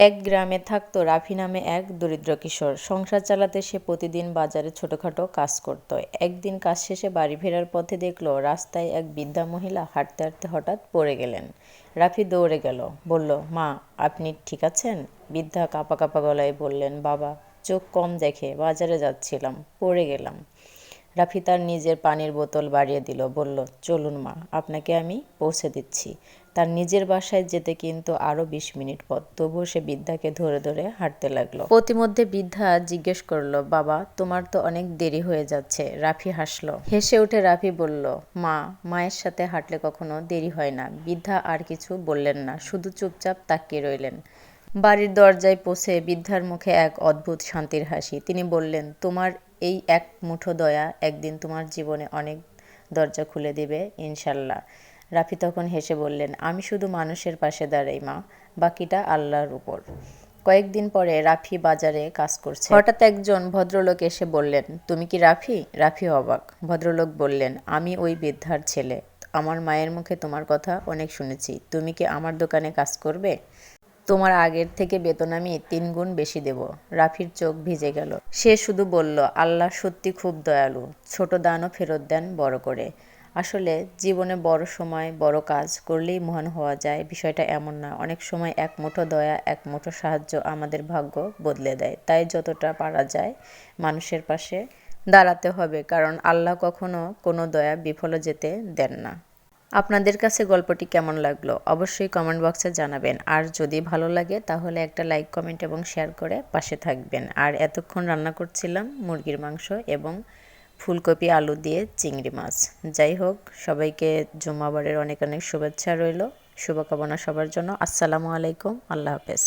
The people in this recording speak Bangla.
এক গ্রামে থাকত রাফি নামে এক দরিদ্র কিশোর। সংসার চালাতে সে প্রতিদিন বাজারে ছোটখাটো কাজ করত। একদিন কাজ শেষে বাড়ি ফেরার পথে দেখল রাস্তায় এক বৃদ্ধা মহিলা হাঁটতে হাঁটতে হঠাৎ পড়ে গেলেন। রাফি দৌড়ে গেল, বলল, মা, আপনি ঠিক আছেন? বৃদ্ধা কাঁপা কাঁপা গলায় বললেন, বাবা, চোখ কম দেখে বাজারে যাচ্ছিলাম, পড়ে গেলাম। রাফি তার নিজের পানির বোতল বাড়িয়ে দিল, বলল, চলুন মা, আপনাকে আমি পৌঁছে দিচ্ছি। তার নিজের বাসায় যেতে কিন্তু আরও বিশ মিনিট পথ, তবুও সে বৃদ্ধাকে ধরে ধরে হাঁটতে লাগল। প্রতিমধ্যে বৃদ্ধা জিজ্ঞেস করল, বাবা, তোমার তো অনেক দেরি হয়ে যাচ্ছে। রাফি হাসলো। হেসে উঠে রাফি বলল, মা, মায়ের সাথে হাঁটলে কখনো দেরি হয় না। বৃদ্ধা আর কিছু বললেন না, শুধু চুপচাপ তাকিয়ে রইলেন। বাড়ির দরজায় পৌঁছে বৃদ্ধার মুখে এক অদ্ভুত শান্তির হাসি। তিনি বললেন, তোমার এই এক মুঠো দয়া একদিন তোমার জীবনে অনেক দরজা খুলে দিবে, ইনশাল্লাহ। রাফি তখন হেসে বললেন, আমি শুধু মানুষের পাশে দাঁড়াই মা, বাকিটা আল্লাহর উপর। কয়েকদিন পরে রাফি বাজারে কাজ করছে। হঠাৎ একজন ভদ্রলোক এসে বললেন, তুমি কি রাফি? রাফি অবাক। ভদ্রলোক বললেন, আমি ওই বৃদ্ধার ছেলে। আমার মায়ের মুখে তোমার কথা অনেক শুনেছি। তুমি কি আমার দোকানে কাজ করবে? তোমার আগের থেকে বেতন আমি তিন গুণ বেশি দেব। রাফির চোখ ভিজে গেল। সে শুধু বলল, আল্লাহ সত্যি খুব দয়ালু। ছোট দানও ফেরত দেন বড় করে। আসলে জীবনে বড় সময়, বড় কাজ করলেই মহান হওয়া যায়। বিষয়টা এমন না। অনেক সময় এক মুঠো দয়া, এক মুঠো সাহায্য আমাদের ভাগ্য বদলে দেয়। তাই যতটা পারা যায় মানুষের পাশে দাঁড়াতে হবে। কারণ আল্লাহ কখনো কোনো দয়া বিফলে যেতে দেন না। আপনাদের কাছে গল্পটি কেমন লাগল অবশ্যই কমেন্ট বক্সে জানাবেন। আর যদি ভালো লাগে তাহলে একটা লাইক কমেন্ট এবং শেয়ার করে পাশে থাকবেন। আর এতক্ষণ রান্না করছিলাম মুরগির মাংস এবং ফুলকপি, আলু দিয়ে চিংড়ি মাছ। যাই হোক, সবাইকে জুম্মাবারের অনেক অনেক শুভেচ্ছা রইল। শুভকামনা সবার জন্য। আসসালামু আলাইকুম। আল্লাহ হাফেজ।